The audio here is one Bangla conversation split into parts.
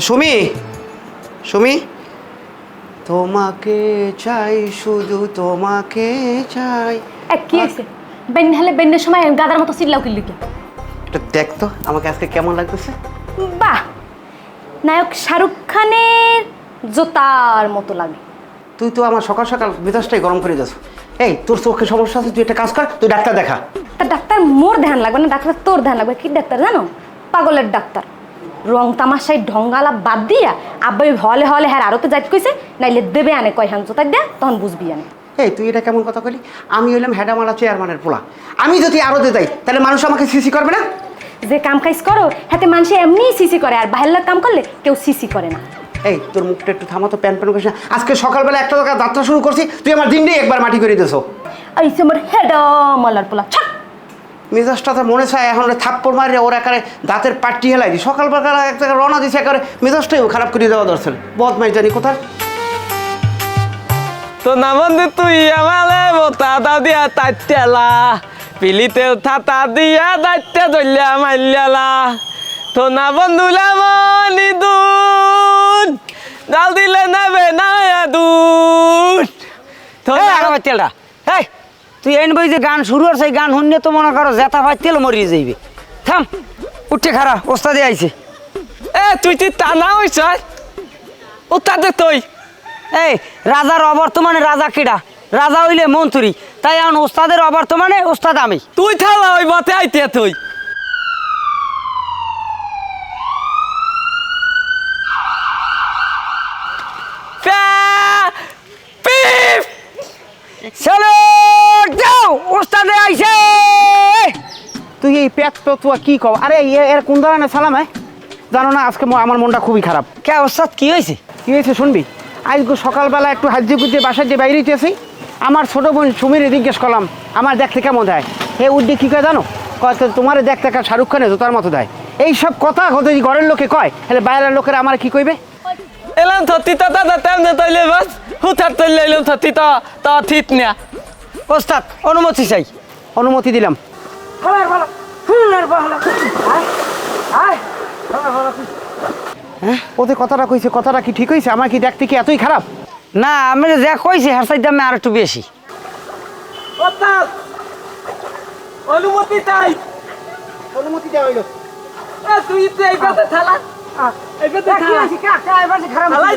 সুমি। সুমি। তোমাকে চাই শুধু তোমাকে চাই। এ কি হয়েছে? বেন হলে বেন্নের সময় গাদার মতো চিল্লাও কিল্লি একটু দেখ তো আমাকে আজকে কেমন লাগতেছে? বাহ! নায়ক শাহরুখ খানের জোতার মতো লাগে। তুই তো আমার সকাল সকাল মেজাজটাই গরম করে যাচ্ছ এই তোর চোখে সমস্যা আছে তুই একটা কাজ কর তুই ডাক্তার দেখা। তা ডাক্তার মোর ধ্যান লাগবে না? ডাক্তার তোর ধ্যান লাগবে। কি ডাক্তার জানো? পাগলের ডাক্তার। রং তামাশাই ঢঙ্গালা বাদ দিয়া আব্বাই হলে হলে হ্যাঁ আরও তো যাইতে কইছে নাইলে দেবে আনে কয় হান জোতার দেয়া তখন বুঝবি আনে। এই তুই এটা কেমন কথা কলি আমি হইলাম হেডামালা চেয়ারম্যানের পোলা। আমি যদি আরও দিয়ে যাই তাহলে মানুষ আমাকে সিসি করবে না? যে কাম কাজ করো হাতে মানুষ এমনিই সিসি করে আর বাহিরের কাম করলে কেউ সিসি করে না। এই তোর মুখটা একটু থামা তো প্যান প্যান করিস না। আজকে সকালবেলা একটা যাত্রা শুরু করছি তুই আমার দিনটাই একবার মাটি করে দিয়েছ। এই তোমার হেডা মলার পোলা ছাক মেজাজটা তো মনে চায় এখন ওরে থাপ্পড় মারি ওর একারে দাঁতের পাট্টি হেলাই দি সকালবেলা এক জায়গায় রওনা দিছে একেবারে মেজাজটাই খারাপ করে দেওয়া দরকার বদমাই জানি কোথায়? তো না বন্ধু তুই আমালে বোতা দা দিয়া তাইতেলা। পিলিতেও থাতা দিয়া দাইতে দলিয়া মাইলালা। তো না বন্ধু লামনি দুন জাল দিলে নেবে না দুন তো না- তেলটা এই তুই এন বই যে গান শুরু হচ্ছে গান শুনলে তো মনে করো জেতা ভাই তেল মরিয়ে যাইবে। থাম উঠে খারা ওস্তাদে আইছে। এ তুই তুই টানা হইছ উত্তাদে তুই। এই রাজার অবর্তমানে রাজা কিডা? রাজা হইলে মন্ত্রী তাই এখন ওস্তাদের অবর্তমানে ওস্তাদ আমি। তুই থালা ওই বাতে আইতে তুই। চলো। ওস্তাদে আইছে। তুই এই পেট পেতুয়া কি কও আরে এর কোন ধরনের সালাম হ্যাঁ? জানো না আজকে আমার মনটা খুবই খারাপ। কে ওস্তাদ কি হয়েছে কি হয়েছে শুনবি? আজকে সকালবেলা একটু হাজি কুজে বাসায় যে বাইরে হইতেছি আমার ছোট বোন সুমিরে জিজ্ঞেস করলাম আমার দেখতে কেমন দেয়? হে উদ্দি কি কয় জানো? কয় তোমার দেখতে একটা শাহরুখ খানের জোতার মতো দেয়। এই সব কথা যদি ঘরের লোকে কয় তাহলে বাইরের লোকেরা আমার কি কইবে? এলাম তা দাদা তেমনে তৈলে বাস। হুথার তৈলে এলাম থতি তা তা থিত না। ওস্তাদ অনুমতি চাই। অনুমতি দিলাম। ওদের কথাটা কইছে কথাটা কি ঠিক হয়েছে আমার কি দেখতে কি এতই খারাপ? না আমি যা কইছি হার সাইড দামে আর একটু বেশি অনুমতি চাই। অনুমতি দেওয়া হইল। তুই তো এই পাতে থালা। এই পাতে থালা। হালাই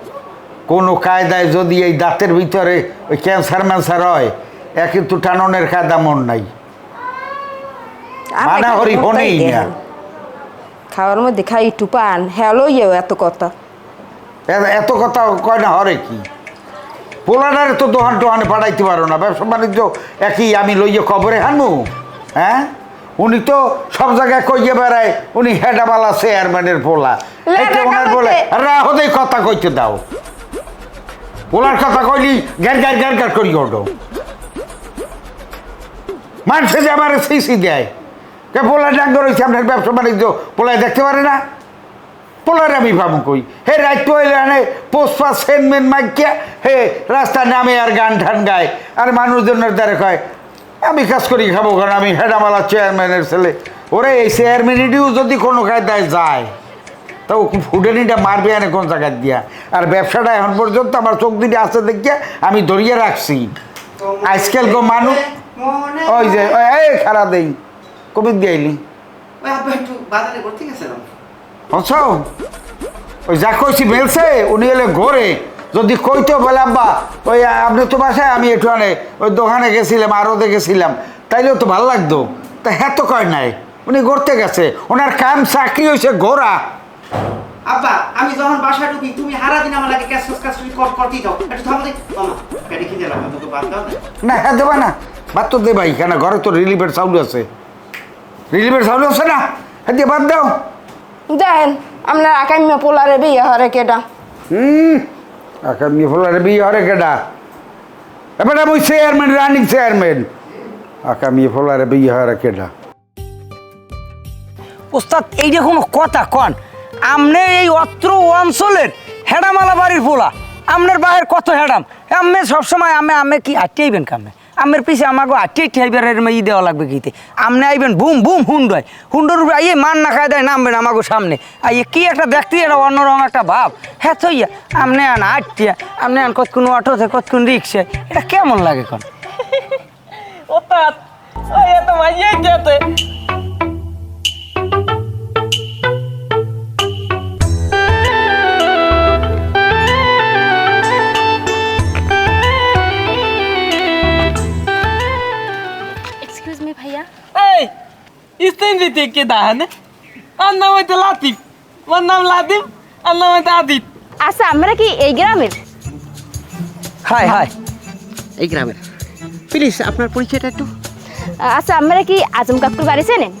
কোনো কায়দায় যদি এই দাঁতের ভিতরে ওই ক্যান্সার ম্যান্সার হয় এ কিন্তু টাননের কায়দা মন নাই। মানা হরি হনেই না। খাওয়ার মধ্যে খাই একটু পান হ্যালো ইয়ে এত কথা। এত কথা কয় না হরে কি? পোলাডারে তো দোহান টোহানে পাঠাইতে পারো না ব্যবসা বাণিজ্য একই আমি লইয়ে কবরে হানু হ্যাঁ? উনি তো সব জায়গায় কইয়ে বেড়ায় উনি হেডাবালা চেয়ারম্যানের পোলা। ওনার বলে কথা কইতে দাও। পোলার কথা কইলি গ্যার গ্যার গ্যার গ্যার করি ওঠো মানুষে যে আমার সিসি দেয়, কে পোলা ডাক্তার হয়েছে আপনার ব্যবসা বাণিজ্য, পোলায় দেখতে পারে না। পোলার আমি পাবো কই, হে হইলে আনে পোস্পা সেনমেন মাইকিয়া, হে রাস্তা নামে আর গান ঠান গায়, আর মানুষজনের দ্বারা কয়, আমি কাজ করি খাব কারণ আমি হেডামালা চেয়ারম্যানের ছেলে। ওরে, এই চেয়ারম্যানিটিও যদি কোনো কায়দায় যায় তো ফুডেনিটা মারবে আনে কোন জায়গায় দিয়া। আর ব্যবসাটা এখন পর্যন্ত আমার চোখ দুটি আছে দেখিয়া আমি ধরিয়ে রাখছি। আজকাল গো মানুষ ওই যে এই খারা দেই। কবি দিয়াইলি হচ্ছ ওই যা কইছি মেলছে উনি এলে ঘরে। যদি কইতো বলে আব্বা ওই আপনি তো বাসায় আমি একটু আনে। ওই দোকানে গেছিলাম আরও গেছিলাম। তাইলেও তো ভালো লাগতো। তা হ্যাঁ তো কয় নাই? উনি ঘুরতে গেছে। ওনার কাম চাকরি হয়েছে ঘোরা। আব্বা আমি যখন বাসায় ঢুকি তুমি হারা দিন আমার লাগে ক্যাশ ক্যাশ কর করতেই দাও একটু থামো দেখ। মামা পেটে খিদে লাগবে তোকে বাদ দাও না। না হ্যাঁ দেবা না। বাদ তো দেবাই কেন? ঘরে তো রিলিফের চাউল আছে। রিলিফের চাউল আছে না? হ্যাঁ দিয়ে বাদ দাও। দেখেন আপনার আকাইমা পোলারে বিয়ে হরে কেডা? হুম আকামি পোলারে বিয়ে হরে কেডা? এবারে মুই চেয়ারম্যান রানিং চেয়ারম্যান আকামি ফলারে বিয়ে হরে কেডা? ওস্তাদ এইটা কোনো কথা কন। আমনে এই অত্র অঞ্চলের হেডামালা বাড়ির পোলা। আমনের বাহের কত হেডাম? আমি সবসময় আমি আমি কি আটকে আইবেন কামে? আমের পিছে আমাকে আটকে ঠাইবার ই দেওয়া লাগবে কিতে আমনে আইবেন বুম বুম, হুন্ডয়। হুন্ডর উপরে আইয়ে মান না খায় দেয়, নামবেন আমাকে সামনে। আইয়ে কি একটা দেখতে, এটা অন্যরকম একটা ভাব। হ্যাঁ থইয়া আমনে আন আটটিয়া আমনে আন কতক্ষণ অটোতে কতক্ষণ রিক্সায় এটা কেমন লাগে কোন? ওতাত, ওই এত মাইয়ে যেতে ইস্তেন দিতে কে দাহানে আর নাম হইতে লাতিফ। ওর নাম লাতিফ আর নাম হইতে আদিত আচ্ছা আমরা কি এই গ্রামের? হাই হাই। এই গ্রামের। প্লিজ আপনার পরিচয়টা একটু? আচ্ছা আমরা কি আজম কাকুর বাড়ি চেনেন?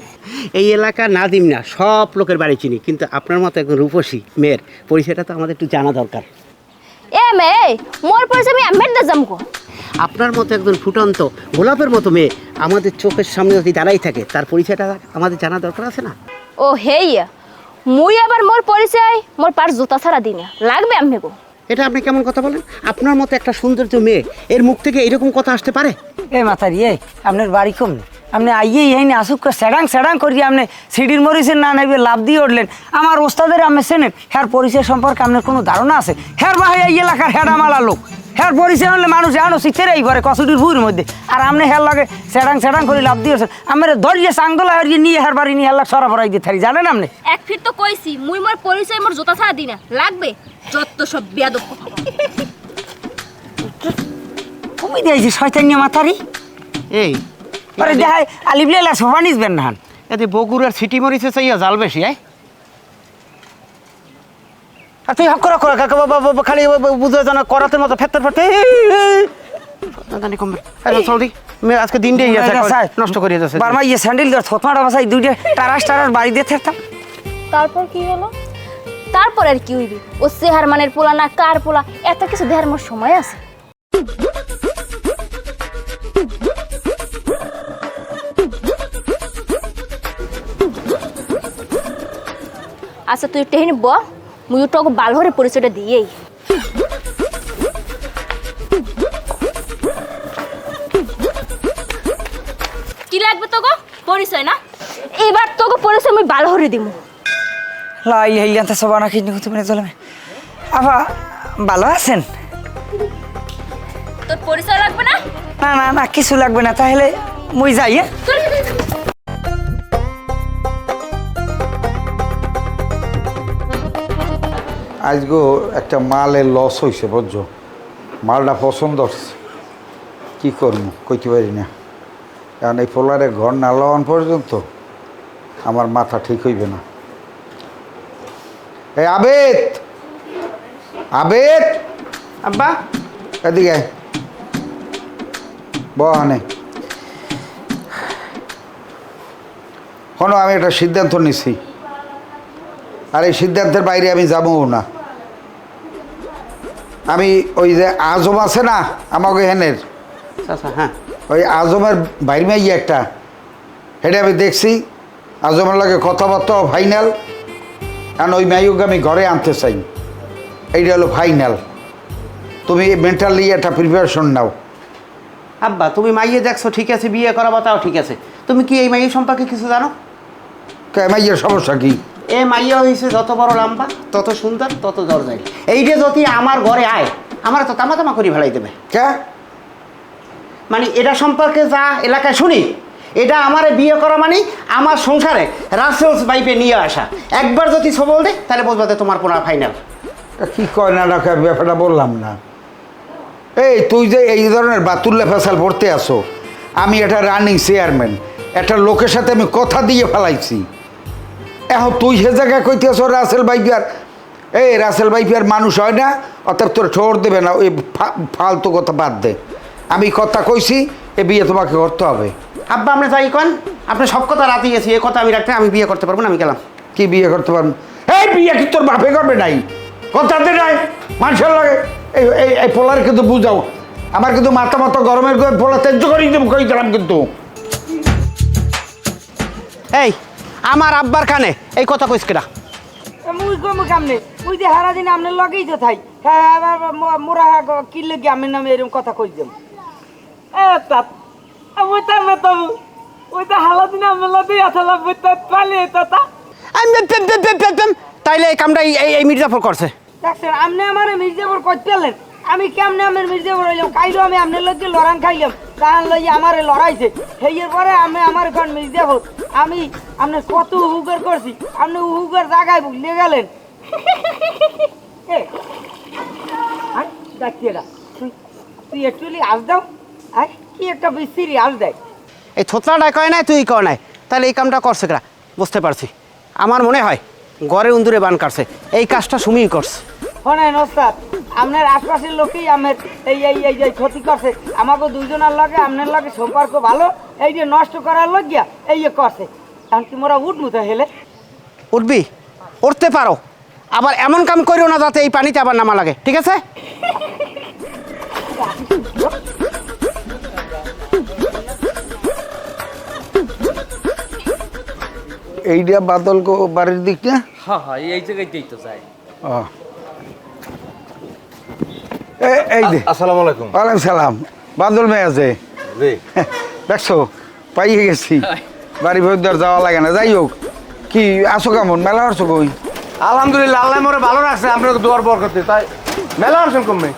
এই এলাকা না দিম না সব লোকের বাড়ি চিনি কিন্তু আপনার মতো একজন রূপসী মেয়ের পরিচয়টা তো আমাদের একটু জানা দরকার। এ মে মোর পরিচয় আমি আমের দা জামকো। আপনার মতো একজন ফুটন্ত গোলাপের মতো মেয়ে আমাদের চোখের সামনে যদি দাঁড়াই থাকে তার পরিচয়টা আমাদের জানা দরকার আছে না? ও হেইয়া মুই আবার মোর পরিচয় মোর পার জুতা ছাড়া দিনে লাগবে আমি গো। এটা আপনি কেমন কথা বলেন? আপনার মতো একটা সৌন্দর্য মেয়ে এর মুখ থেকে এরকম কথা আসতে পারে? এ মাথারি এ আপনার বাড়ি কম নেই আপনি আইয়ে এই না আসুক স্যাডাং স্যাডাং করি আপনি সিডির মরিচের না নেবে লাভ দিয়ে উঠলেন। আমার ওস্তাদের আমি চেনেন হ্যার পরিচয় সম্পর্কে আপনার কোনো ধারণা আছে? হ্যার বাহে এই এলাকার হেডামালা লোক। হ্যার পরিচয় হলে মানুষ জানো শিখতেরাই করে কসুটির ভুঁর মধ্যে। আর আপনি হের লাগে সেডাং সেডাং করে লাভ দিয়ে আমার ধরিয়ে সাংদোলা হারিয়ে নিয়ে হের বাড়ি নিয়ে হের সরা ভরাই দিয়ে থাকি জানেন আপনি এক ফির তো কইছি মুই মোর পরিচয় মোর জুতা ছাড়া দিনে লাগবে? যত সব বিয়াদব তুমি দিয়েছি শয়তান্য মাথারি? এই পরে দেখায় আলিবলিয়ালা সোফা নিসবেন না এতে বগুড়ার সিটি মরিচে চাইয়া জাল বেশি আয়। আর তুই হক করা করা কাকা বাবা বাবা খালি বুঝে জানা করাতে মতো ফেত্তার ফেটে জানি কমবে মে আজকে দিন দিয়ে গেছে নষ্ট করে যাচ্ছে বারমা ইয়ে স্যান্ডেল ধর থতমাটা বাসাই দুইটা টারাস টারাস বাড়ি দিয়ে থাকতাম তারপর কি হলো? তারপর আর কি হইবে? ও সেহার মানের পোলা না কার পোলা? এত কিছু দেখার মোর সময় আছে। আচ্ছা তুই টেহিনি ব। মুই তোকে বালহরে পরিচয়টা দিয়েই। কি লাগবে তোকে পরিচয় না? এবার তোকে পরিচয় আমি বালহরে দিমু। লাই হেলিয়ান্তা সবা না কিনে করতে পারে চলে। আবা ভালো আছেন? তোর পরিচয় লাগবে না? না না না কিছু লাগবে না তাহলে মুই যাই হ্যাঁ? আজগো একটা মালের লস হয়েছে বুঝছ? মালটা পছন্দ হচ্ছে। কী করব কইতে পারি না। কারণ এই পোলারে ঘর না লওয়ান পর্যন্ত আমার মাথা ঠিক হইবে না। এই আবেদ! আবেদ! আব্বা? এদিকে। বহানে শোনো আমি একটা সিদ্ধান্ত নিছি। আর এই সিদ্ধান্তের বাইরে আমি যাবও না। আমি ওই যে আজম আছে না আমাকে হেনের? আচ্ছা হ্যাঁ। ওই আজমের বাইর মাই একটা। এটা আমি দেখছি আজমের লাগে কথাবার্তা ফাইনাল কারণ ওই মাইকে আমি ঘরে আনতে চাই। এইটা হলো ফাইনাল তুমি মেন্টালি একটা প্রিপারেশন নাও। আব্বা তুমি মাইয়ে দেখছ ঠিক আছে বিয়ে করাবো তাও ঠিক আছে। তুমি কি এই মাইয়ের সম্পর্কে কিছু জানো? মাইয়ের সমস্যা কি? এ মাইয়া হয়েছে যত বড় লম্বা তত সুন্দর তত দরজাই এইটা যদি আমার ঘরে আয় আমার তো তামা তামা করে ফেলাই দেবে। কে? মানে এটা সম্পর্কে যা এলাকায় শুনি এটা আমার বিয়ে করা মানে আমার সংসারে রাসেলস বাইপে নিয়ে আসা। একবার যদি সবল দেয় তাহলে বলব যে তোমার পুরা ফাইনাল তা কি কয় না রাখা ব্যাপারটা বললাম না। এই তুই যে এই ধরনের বাতুল্লা ফেসাল পড়তে আসো আমি একটা রানিং চেয়ারম্যান একটা লোকের সাথে আমি কথা দিয়ে ফেলাইছি। এখন তুই সে জায়গায় কইতে আসো রাসেল বাইপিয়ার এই রাসেল বাইপিয়ার মানুষ হয় না অতএব তোর ঠোর দেবে না ওই ফালতু কথা বাদ দে। আমি কথা কইছি এ বিয়ে তোমাকে করতে হবে। আব্বা আমরা যাই কন? আপনি সব কথা রাতে গেছি এ কথা আমি রাখতে আমি বিয়ে করতে পারব না আমি গেলাম। কি বিয়ে করতে পারব? এই বিয়ে কি তোর বাপে করবে নাই? কথাতে নাই মানুষের লাগে। এই এই এই পোলার কিন্তু বুঝাও। আমার কিন্তু মাথা মাথা গরমের পোলা তেজ্য করে দেবো কই দিলাম কিন্তু। এই আমার আব্বার কানে। এই কথা কইস কেডা? মুই কমু কামনে মুই যে হারা দিন আপনার লগেই তো থাই। হ্যাঁ আবার ম- মোরা হ্যাঁ কিনলে কি আমার নামে এরকম কথা কই দেব এ তাত ওইটা না তো ওইটা হালা দিন আমি লাদি আসলা বুঝতে পালি তাতা আমি পেম পেম পেম পেম পেম তাইলে এই কামটা এই এই- মির্জাফর করছে। দেখছেন আপনি আমার মির্জাপুর করতে পেলেন আমি কেমনে আমার মির্জাপুর হইলাম? কাইলো আমি আপনার লোককে লড়ান খাইলাম। তাহার লই আমার লড়াইছে। সেইয়ের পরে আমি আমার এখন মির্জাপুর আমি আপনার কত উহুগর করছি আপনি উহুগর জায়গায় ভুলে গেলেন। আয়, তুই তুই একটু আজ দাও। আয় কি একটা বিশ্রী আজ দেয় এই থোতলাটাই কয় নাই তুই কয় নাই। তাহলে এই কামটা করছে কেডা বুঝতে পারছি। আমার মনে হয় ঘরে উন্দুরে বান কাটছে। এই কাজটা সুমিই করছে। শোনেন ওস্তাদ আপনার আশপাশের লোকেই আমার এই এই এই যে ক্ষতি করছে। আমাকে দুইজনের লাগে আপনার লাগে সম্পর্ক ভালো এই যে নষ্ট করার লাগিয়া এই যে করছে। এখন কি মোরা উঠবো তো হেলে? উঠবি উঠতে পারো। আবার এমন কাম করিও না যাতে এই পানিতে আবার নামা লাগে ঠিক আছে? এইটা বাদল বাড়ির দিকটা হ্যাঁ হ্যাঁ এই জায়গাতেই তো যাই ও এই দে আসসালামু আলাইকুম। ওয়ালাইকুম সালাম। মেয়ে আছে। জি। দেখছ পাইয়ে গেছি। বাড়ি যাওয়া লাগে না। যাই হোক কি আসো কেমন? মেলা আসছো কই? আলহামদুলিল্লাহ আল্লাহ মোরে ভালো রাখছে দোয়ার বর করতে তাই মেলা আসেন কমে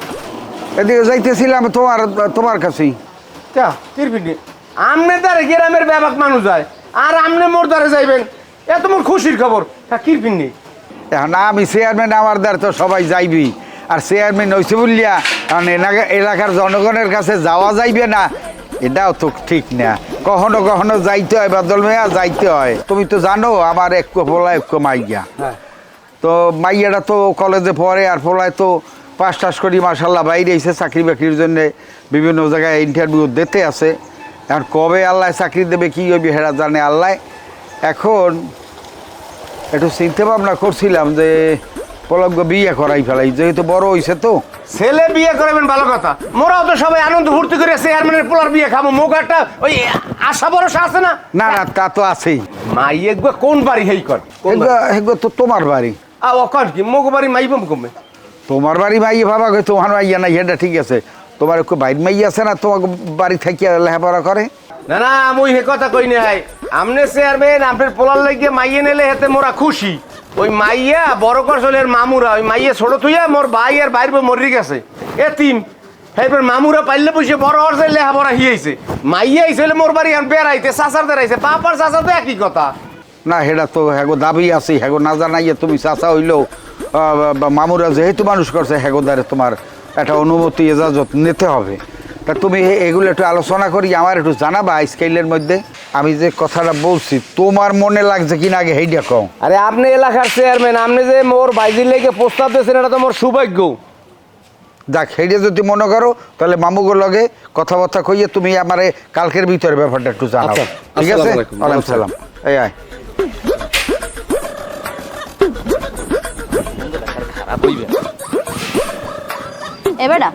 এদিকে যাইতেছিলাম তোমার তোমার কাছেই। তা তিরপিনি আমনে দ্বারে গ্রামের ব্যাপক মানুষ যায় আর আমনে মোর দ্বারে যাইবেন। এত মোর খুশির খবর। তা কিরপিনি এখন আমি চেয়ারম্যান আমার দ্বার তো সবাই যাইবি আর চেয়ারম্যান হয়েছে বললিয়া কারণ এলাকা- এলাকার জনগণের কাছে যাওয়া যাইবে না। এটাও তো ঠিক না। কখনো কখনো যাইতে হয় বাদল মেয়া যাইতে হয়। তুমি তো জানো আমার একটু পোলা একটু মাইয়া। তো মাইয়াটা তো কলেজে পড়ে আর পোলায় তো পাস টাস করি মাসাল্লাহ বাইরে এসে চাকরি বাকরির জন্য। বিভিন্ন জায়গায় ইন্টারভিউ দিতে আছে। এখন কবে আল্লাহ চাকরি দেবে কি হইবে হেরা জানে আল্লাহ। এখন একটু চিন্তা ভাবনা করছিলাম যে পলব্য বিয়ে করাই ফেলাই যেহেতু বড় হয়েছে তো। ছেলে বিয়ে করবেন ভালো কথা। মোরাও তো সবাই আনন্দ ফুর্তি করে চেয়ারম্যানের পোলার বিয়ে খাব। মুখ একটা ওই আশা ভরসা আছে না? না না তা তো আছেই। মাই একবার কোন বাড়ি হেই কর? এগুলো এগুলো তো তোমার বাড়ি। আ অকন কি মুখ বাড়ি মাইবম কমে। তোমার বাড়ি ভাবা গে তোমার মাইয়া না এটা ঠিক আছে। তোমার একটু বাইর মাইয়া আছে না তোমাকে বাড়ি থাকিয়া লেখাপড়া করে? না না মুই হে কথা কই নাই। আমনে চেয়ারম্যান আপনার পোলার লাগিয়ে মাইয়ে নেলে হেতে মোরা খুশি। ওই মাইয়া, বড় করছলের মামুরা, ওই মাইয়া ছোট থুইয়া মোর ভাই আর বাইর মরি গেছে। এ তিম এরপর মামুরা পাইলে বসে বড় হরছে লেহাপড়া হিয়েছে মাইয়া আইছিল মোর বাড়ি আর বেড়াইতে, চাচার দেড়াইছে বাপার চাচা তো একই কথা। না সেটা তো হ্যাগো দাবি আছে হ্যাগো না জানাইয়া তুমি চাচা হইলেও মামুরা যেহেতু মানুষ করছে হ্যাগো দ্বারে তোমার একটা অনুমতি এজাজত নিতে হবে। তা তুমি এগুলো একটু আলোচনা করি আমার একটু জানাবা স্কেলের মধ্যে? আমি যে কথাটা বলছি তোমার মনে লাগছে কিনা আগে হেইটা কও। আরে আপনি এলাকার চেয়ারম্যান আপনি যে মোর বাইজির লেগে প্রস্তাব দিয়েছেন এটা তো মোর সৌভাগ্য। দেখ হেইটা যদি মনে করো তাহলে মামুগোর লগে কথাবার্তা কইয়ে তুমি আমারে কালকের ভিতরে ব্যাপারটা একটু জানাও। আচ্ছা, ঠিক আছে? আলাইকুম। ওয়ালাইকুম সালাম। এই আয়। এবেডা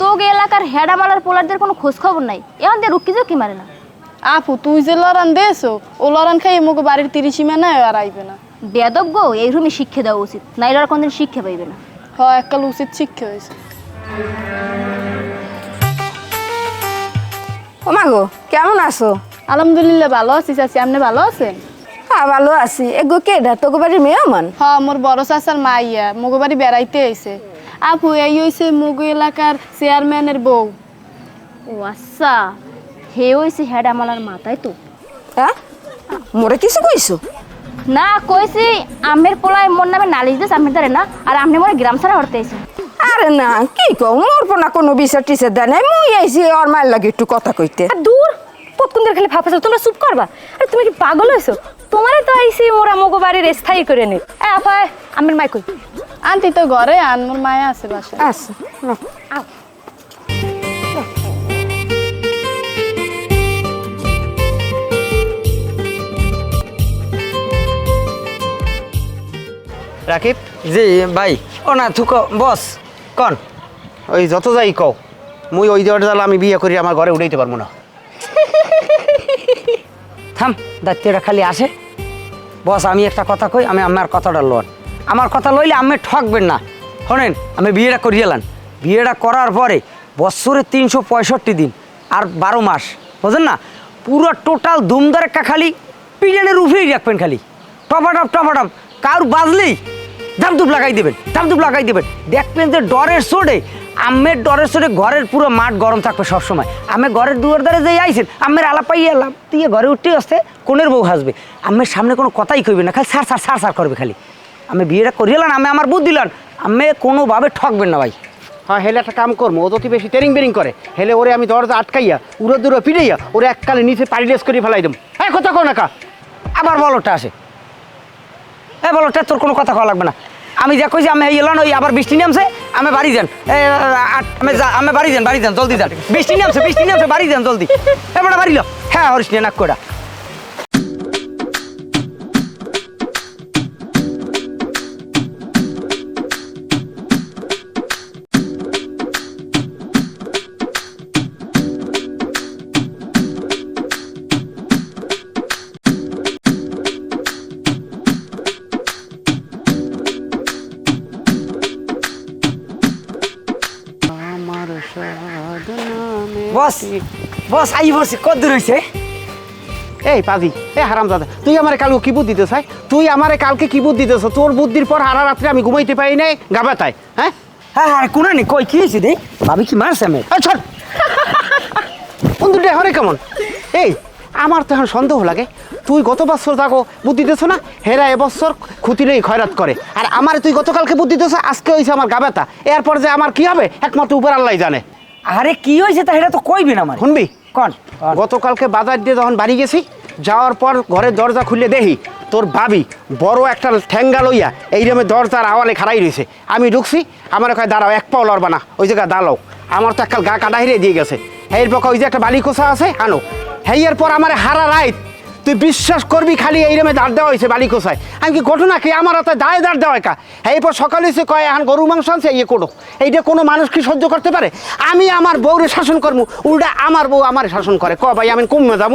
তোকে এলাকার হেডামালার পোলারদের কোনো খোঁজ খবর নাই। এখন দিয়ে রুকি কি মারে না। আপু তুই যে লড়ান দেছো ও লড়ান খাই মুখ বাড়ির তিরিশি মেনে আর আইবে না। বেদব গো এই রুমে শিক্ষা দেওয়া উচিত নাইলে আর কোনদিন শিক্ষা পাইবে না। হ এককাল উচিত শিক্ষা হয়েছে। ও মাগো কেমন আছো? আলহামদুলিল্লাহ ভালো আছি চাচি আপনি ভালো আছেন? হ্যাঁ ভালো আছি। এগো কে তোকে বাড়ির মেহমান হ মোর বড় চাচার মাইয়া মুগ বাড়ি বেড়াইতে আইছে। আপু এই হইছে মুগ এলাকার চেয়ারম্যানের বউ। ও আচ্ছা হে হইছে হেডামালার মাথায় তো? হ্যাঁ? মোরে কিছু কইছো? না কইছি আমের পোলায় মোর নামে নালিশ দিস আমের ধরে না? আর আপনি মোর গ্রাম ছাড়া হরতে আইছেন আরে না কি কও? মোর না কোনো বিচার টিচার দেয় নাই। মুই আইছি ওর মায়ের লাগে একটু কথা কইতে। আর দূর কতক্ষণ খালি ফাফাছো তোমরা চুপ করবা। আরে তুমি কি পাগল হইছো? তোমারে তো আইছি মোরা মগো বাড়ির স্থায়ী করে নে। এ আপায় আমের মাই কই? আন্টি তো ঘরে আন মোর মায়া আছে বাসায়। আচ্ছা আও। রাকিব জি ভাই। ও না থুকো বস কন। ওই যত যাই কও মুই ওই দেওয়ার জ্বালা আমি বিয়ে করি আমার ঘরে উঠাইতে পারব না। থাম দায়িত্বটা খালি আসে। বস আমি একটা কথা কই আমি আমার কথাটা লন। আমার কথা লইলে আমি ঠকবেন না। শোনেন, আমি বিয়েটা করিয়েলাম বিয়েটা করার পরে বছরে তিনশো পঁয়ষট্টি দিন আর বারো মাস। বুঝলেন না? পুরো টোটাল ধুমধারেক্কা খালি পিজনের উঠেই রাখবেন খালি। টপাটপ টপাটপ। কার বাজলেই ধাপধুপ লাগাই দেবেন, ধাপধুপ লাগাই দেবেন। দেখবেন যে ডরের সোডে আমের ডরের সোডে ঘরের পুরো মাঠ গরম থাকবে সবসময়। আমি ঘরের দুয়ার দ্বারে যে আইছেন আমের আলাপাই আলাপ দিয়ে ঘরে উঠতে আসতে কোনের বউ হাসবে। আমের সামনে কোনো কথাই কইবে না, খালি সার সার সার সার করবে খালি। আমি বিয়েটা করিয়েলাম আমি আমার বুদ্ধ দিলাম আমি কোনোভাবে ঠকবেন না ভাই। হ্যাঁ হেলে একটা কাম করব ও যদি বেশি তেরিং বেরিং করে। হেলে ওরে আমি দরজা আটকাইয়া উড়ো দূরে পিড়াইয়া ওরে এককালে নিচে পারিলেস করে ফেলাই দেবো হ্যাঁ কথা কো না কা। আবার বলটা আসে এ বলটা তোর কোনো কথা কওয়া লাগবে না। আমি যা কইছি আমি এলাম ওই আবার বৃষ্টি নামছে আমি বাড়ি যান। আমি আমি বাড়ি যান বাড়ি যান জলদি যান। বৃষ্টি নামছে বৃষ্টি নামছে বাড়ি যান জলদি। এবার বাড়ি লো। হ্যাঁ হরিশ নাক কোটা বস বস, আই বসে, কত দূর হয়েছে এই পাজি এ হারাম দাদা তুই আমারে কালকে কি বুদ্ধি দিতেছ তুই আমারে কালকে কি বুদ্ধি দিতেছ? তোর বুদ্ধির পর হারা রাত্রে আমি ঘুমাইতে পারি নাই গাবাতায় হ্যাঁ? হ্যাঁ হ্যাঁ কোনা নি, কই, কি হয়েছে দে ভাবি কি মারছে আমি ছড় বন্ধুটা হরে কেমন? এই, আমার তো এখন সন্দেহ লাগে। তুই গত বছর তাকে বুদ্ধি দিতেছ না? হেরা এবছর ক্ষতি নেই, খয়রাত করে। আর আমার তুই গতকালকে বুদ্ধি দিতেছ, আজকে হয়েছে আমার গাবেতা এরপর যে আমার কি হবে, একমাত্র উপর আল্লাহ জানে। আরে কি হয়েছে তা এটা তো কইবি না আমার। শুনবি? কন গতকালকে বাজার দিয়ে যখন বাড়ি গেছি যাওয়ার পর ঘরের দরজা খুলে দেখি তোর ভাবি বড় একটা ঠ্যাঙ্গা লইয়া এই রকম দরজার আওয়ালে খাড়াই রয়েছে আমি ঢুকছি আমার ওখানে দাঁড়াও এক পাও লড়বা না ওই জায়গায় দাঁড়াও। আমার তো একটা গা কাটা হিরে দিয়ে গেছে। হের পক্ষে ওই যে একটা বালি কোষা আছে আনো। হেয়ের পর আমার হারা রাইত তুই বিশ্বাস করবি খালি এই রকমে দাঁড় দেওয়া হয়েছে বালি কোষায় আমি কি ঘটনা কি? আমার হাতে দায় দাঁড় দেওয়া কা? এরপর সকালে সে কয় এখন গরু মাংস আনছে ইয়ে করো। এইটা কোনো মানুষ কি সহ্য করতে পারে? আমি আমার বউরে শাসন করব উল্টা আমার বউ আমার শাসন করে। ক ভাই, আমি কমে যাব?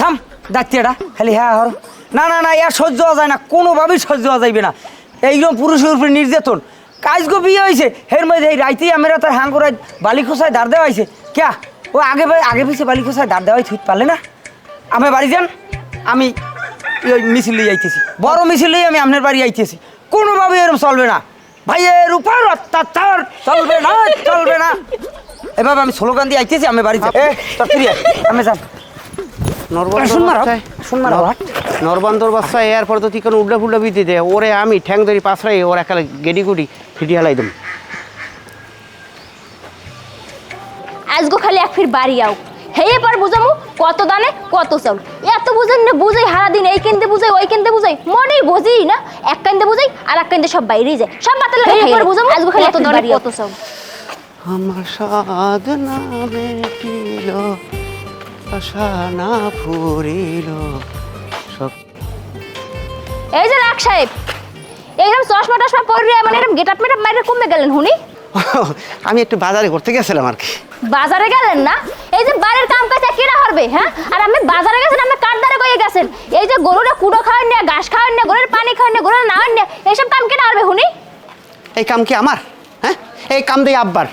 থাম দাঁড়িয়েটা খালি হ্যাঁ হর না না না ইয়া সহ্য হওয়া যায় না, কোনোভাবেই সহ্য হওয়া যাইবে না। এইরকম পুরুষের উপরে নির্যাতন, কাজ গো বিয়ে হয়েছে এর মধ্যে এই রাইতেই আমরা তার হাং করে বালি খোসায় দাঁড় দেওয়া হয়েছে। ক্যা? ও আগে আগে পিছিয়ে বালি খোসায় দাঁড় দেওয়াই থুইতে পারলে না? আমি বাড়ি যান আমি ওই মিছিল লিয়ে আইতেছি বড় মিছিল লিয়ে আমি আপনার বাড়ি আইতেছি কোনোভাবে এরকম চলবে না। ভাইয়ের উপর অত্যাচার চলবে না চলবে না। এভাবে আমি স্লোগান দিয়ে আইতেছি আমি বাড়ি আমি যান নরবন্দর বাচ্চা এরপর তো তুই কোনো উল্টা ফুল্টা বিতে দে ওরে আমি ঠ্যাং ধরি পাশরাই ওর একালে গেডি গুডি ফিটি হালাই দেবো। আজগো খালি এক ফির বাড়ি আও। হেয়ে পর বুঝামু কত দানে কত চাউল। এত বুঝেন না বুঝাই হারা দিন এই কেন্দ্রে বুঝাই ওই কেন্দ্রে বুঝাই। মনেই বুঝি না এক কেন্দ্রে বুঝাই আর এক কেন্দ্রে সব বাইরেই যায়। সব বাতিল হেয়ে পর বুঝামু আজগো খালি কত দানে কত চাউল। আমার সাধনা মেটিল আশা না ফুরিল এই যে রাখ সাহেব এইরকম চশমা টশমা পরে মানে এরকম গেট আপ মেট মাইরে কমে গেলেন হুনি? আমি একটু বাজারে করতে গেছিলাম আর কি। বাজারে গেলেন না? এই যে বাড়ির কাম কাজে কেনা হবে হ্যাঁ? আর আমি বাজারে গেছেন আপনি কাঠদারে কয়ে গেছেন? এই যে গরুরা কুড়ো খাওয়ান না ঘাস খাওয়ান না গরুর পানি খাওয়ান না গরুর নাওয়ান না এইসব কাম কেনা হবে হুনি? এই কাম কি আমার? হ্যাঁ? এই কাম দেই আব্বার।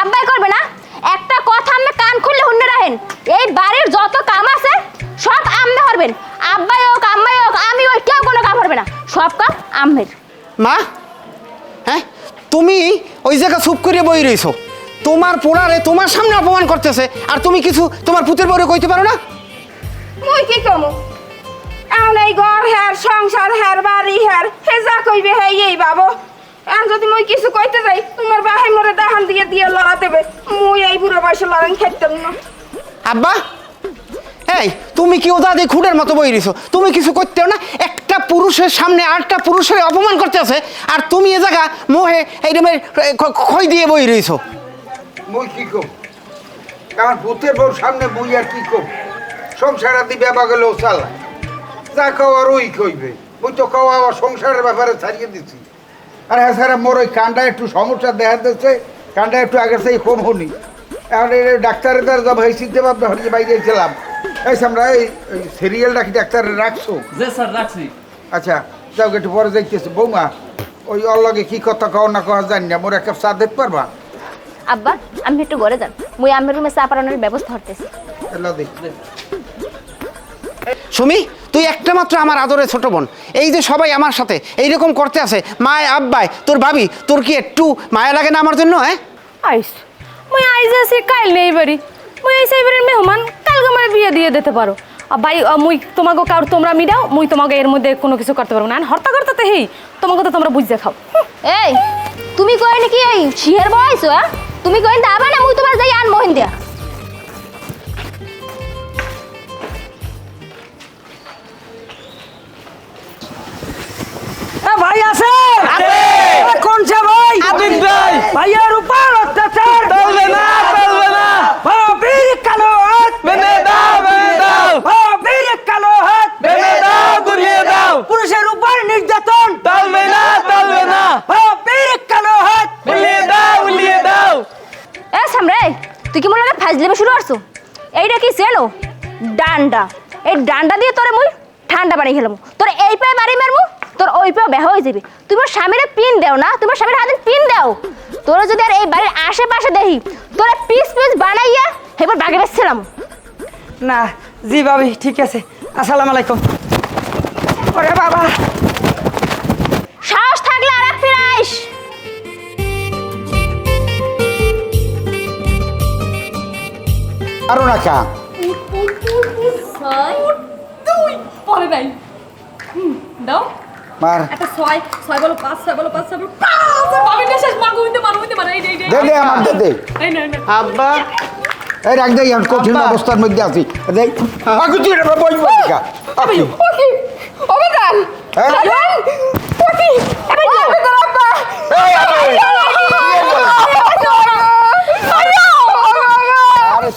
আব্বাই করবে না? একটা কথা আমি কান খুললে হুন্নে রাখেন। এই বাড়ির যত কাম আছে সব আম্মে হরবেন আব্বাই হোক আম্মাই হোক আমি ওই কেউ কোনো কাম করবে না। সব কাম আম্মের। মা? হ্যাঁ? তুমি ওই জায়গা চুপ করে বই রইছো। তোমার পোড়ারে তোমার সামনে অপমান করতেছে আর তুমি কিছু তোমার পুতের বউরে কইতে পারো না? মুই কি কমু? এখন এই ঘর হের সংসার হের বাড়ি হের হে যা কইবে হে এই বাবু। এখন যদি মুই কিছু কইতে যাই তোমার বাহাই মরে দাহান দিয়ে দিয়ে লড়া দেবে। মুই এই বুড়ো বয়সে লড়াই খাইতাম না। আব্বা এই তুমি কি ওদা দিয়ে খুঁড়ের মতো বই রইছো তুমি কিছু করতেও না? একটা পুরুষের সামনে আরেকটা পুরুষের অপমান করতেছে আর তুমি এ জায়গা মোহে এইরকমের খই দিয়ে বই রইছো মুই কি কম? আমার ভূতের বউ সামনে বই আর কি কম? সংসার আদি ব্যাপা গেলেও চালায় যা খাওয়ার ওই কইবে। ওই তো আমার সংসারের ব্যাপারে ছাড়িয়ে দিছি। আর হ্যাঁ স্যার মোর ওই কানটা একটু সমস্যা দেখা দিচ্ছে কানটা একটু আগের থেকে কম হনি। এখন ডাক্তারের দ্বারা যা ভাই চিনতে পারবে হরিয়ে বাইরে ছিলাম এই আমরা এই সিরিয়ালটা কি ডাক্তারে রাখছো? যে স্যার রাখছি। আচ্ছা যাও একটু পরে যাইতেছে। বৌমা ওই ওর লগে কি কথা কও না কওয়া জানি না। মোর এক কাপ চা দিতে পারবা? আব্বা আমি একটু ঘরে যান। মুই আমার রুমে চা পারানোর ব্যবস্থা করতেছি। সুমি তুই একটা মাত্র আমার আদরের ছোট বোন। এই যে সবাই আমার সাথে এইরকম করতে আছে মায় আব্বাই তোর ভাবি তোর কি একটু মায়া লাগে না আমার জন্য হ্যাঁ? আইস মুই আইজ আছি কাল নেই বাড়ি। মুই আইসা এবারের মেহমান কালকে আমার বিয়ে দিয়ে দিতে পারো। আর ভাই মুই তোমাকে কার তোমরা মিডাও মুই তোমাকে এর মধ্যে কোনো কিছু করতে পারব না। আর হর্তা করতে তো হেই তোমাকে তো তোমরা বুঝতে খাও। এই তুমি কই নাকি এই শিহের বয়স হ্যাঁ? তুমি কই দাবা না মুই তোমার যাই আন মোহিন দিয়া। এ ভাই আছে? কোন সে ভাই? ভাইয়ের উপর অত্যাচার চলবে না করছ এইটা কি চেনো ডান্ডা। এই ডান্ডা দিয়ে তোরে মুই ঠান্ডা পানি খেলাম। তোর এই পায়ে বাড়ি মারমু, তোর ওই পায়ে বেহ হয়ে যাবে। তুমি স্বামীরে পিন দেও না, তোমার স্বামীর হাতে পিন দাও। তোরা যদি আর এই বাড়ির আশেপাশে দেখি, তোরা পিস পিস বানাইয়া এবার বাগে বেসছিলাম না, জি ভাবি ঠিক আছে। আসসালামু আলাইকুম। ওরে বাবা। আরও না চা পরে নাই। দাও। মার। একটা ছয়। ছয় বলো পাঁচ ছয় বলো পাঁচ ছয় বলো। পাঁচ! পাবি না শেষ। মাগো হইতে মারো হইতে মারো এই এই দে দে আমার দে দে। এই না না আব্বা। এই রাখ দে আমি কঠিন অবস্থার মধ্যে আছি। দেখ আগু তুই রে বই বই কা। আকি ওকে অবদান। হ্যাঁ? ওকে এবার অবদান আব্বা? এই আরে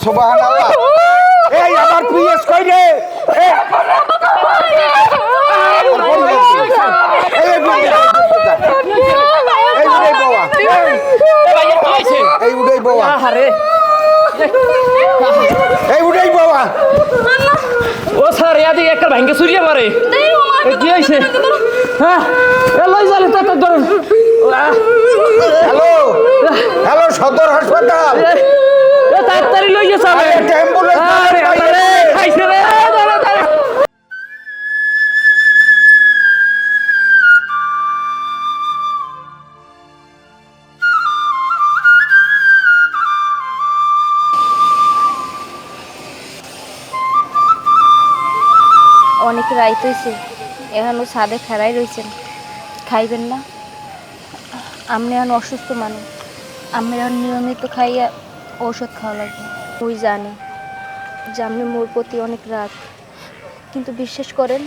সুবহানাল্লাহ। এই আমার পিএস কই রে এই এই উড়াই বাবা আরে এই উড়াই বাবা ও স্যার ইয়াদি একটা ভাঙ্গে সুরিয়ে মারে কি হইছে? হ্যাঁ এ লই যালে তো তো ধরুন। হ্যালো। হ্যালো সদর হাসপাতাল। তাড়াতাড়ি লই গেছে আরে, একটা ambulance আরে দাঁড়ায় আরে রে। খাইছে রে অনেক রাইত হয়েছে এখনও ছাদে খেলাই রয়েছেন খাইবেন না। আপনি এখন অসুস্থ মানুষ। আমি এখন নিয়মিত খাইয়া ঔষধ খাওয়া লাগবে ওই জানি যে আপনি মোর প্রতি অনেক রাগ। কিন্তু বিশ্বাস করেন,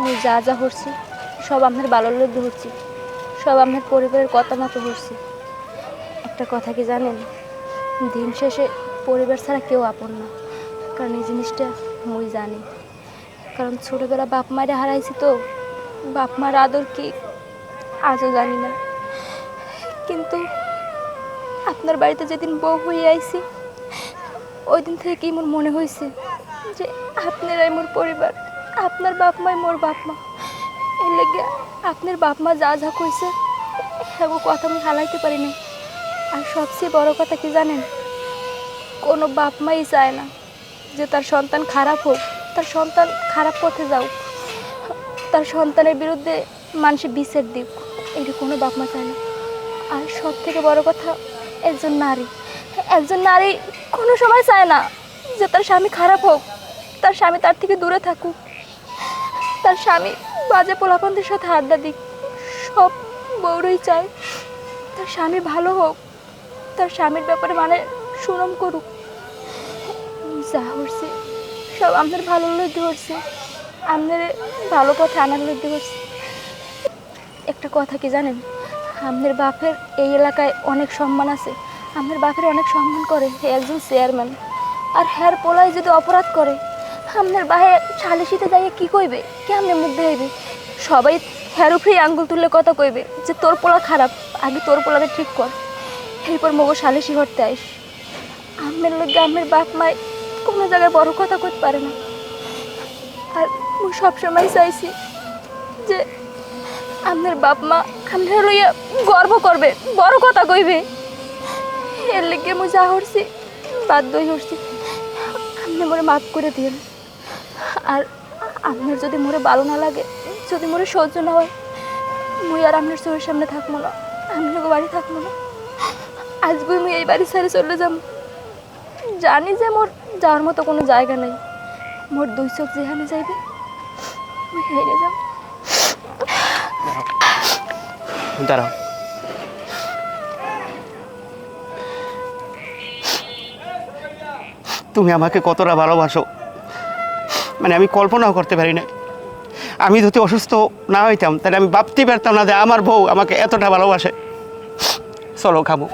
মুই যা যা হচ্ছি সব আপনার ভালো লোক হচ্ছি সব আপনার পরিবারের কথা মতো হচ্ছি একটা কথা কি জানেন? দিন শেষে পরিবার ছাড়া কেউ আপন না। কারণ এই জিনিসটা মুই জানি। কারণ ছোটবেলা বাপ মায়ের হারাইছি তো, বাপ মার আদর কি আজও জানি না। কিন্তু আপনার বাড়িতে যেদিন বউ হয়ে আইছি ওই দিন থেকেই মোর মনে হয়েছে যে আপনারাই মোর পরিবার, আপনার বাপ মাই মোর বাপ মা এর লেগে আপনার বাপ মা যা যা কইছে সেগো কথা আমি হালাইতে পারি না আর সবচেয়ে বড় কথা কি জানেন? কোনো বাপ মাই চায় না যে তার সন্তান খারাপ হোক, তার সন্তান খারাপ পথে যাও তার সন্তানের বিরুদ্ধে মানুষে বিচার দিক এটা কোনো বাপ মা চায় না। আর সব থেকে বড় কথা একজন নারী। একজন নারী কোনো সময় চায় না যে তার স্বামী খারাপ হোক। তার স্বামী তার থেকে দূরে থাকুক। তার স্বামী বাজে পোলাপানদের সাথে আড্ডা দিক। সব বউরই চায় তার স্বামী ভালো হোক। তার স্বামীর ব্যাপারে মানে সুনাম করুক। যা হচ্ছে, সব আপনার ভালো লইতে হচ্ছে। আপনার ভালো পথে আনার লইতে হচ্ছে। একটা কথা কি জানেন? আপনার বাপের এই এলাকায় অনেক সম্মান আছে। আপনার বাপের অনেক সম্মান করে হে একজন চেয়ারম্যান। আর হ্যার পোলায় যদি অপরাধ করে আপনার বাহে সালিশিতে যাইয়ে কি কইবে? কে কেমনে মুখ দেখাইবে? সবাই হের উপরেই আঙ্গুল তুললে কথা কইবে যে, তোর পোলা খারাপ, আগে তোর পোলাকে ঠিক কর। এরপর মগো সালিশি হরতে আইস। আমের লোক আমের বাপ মাই কোনো জায়গায় বড় কথা করতে পারে না। আর সবসময় চাইছি যে আমের বাপ মা আমরা লইয়া গর্ব করবে, বড় কথা কইবে। এর লেগে মুই যা হরছি বাধ্যই হরছি আপনি মোরে মাফ করে দিন আর আপনার যদি মোরে ভালো না লাগে, যদি মোরে সহ্য না হয়, মুই আর আপনার চোখের সামনে থাকব না লোক বাড়ি থাকব না। আজকে মুই এই বাড়ি ছেড়ে চলে যাব। জানি যে মোর যাওয়ার মতো কোনো জায়গা নেই। মোর দুই চোখ যেখানে যাইবে, মুই হেরে যাব। দাঁড়াও। তুমি আমাকে কতটা ভালোবাসো। মানে আমি কল্পনাও করতে পারি না। আমি যদি অসুস্থ না হইতাম, তাহলে আমি ভাবতেই পারতাম না যে আমার বউ আমাকে এতটা ভালোবাসে। চলো, খাব।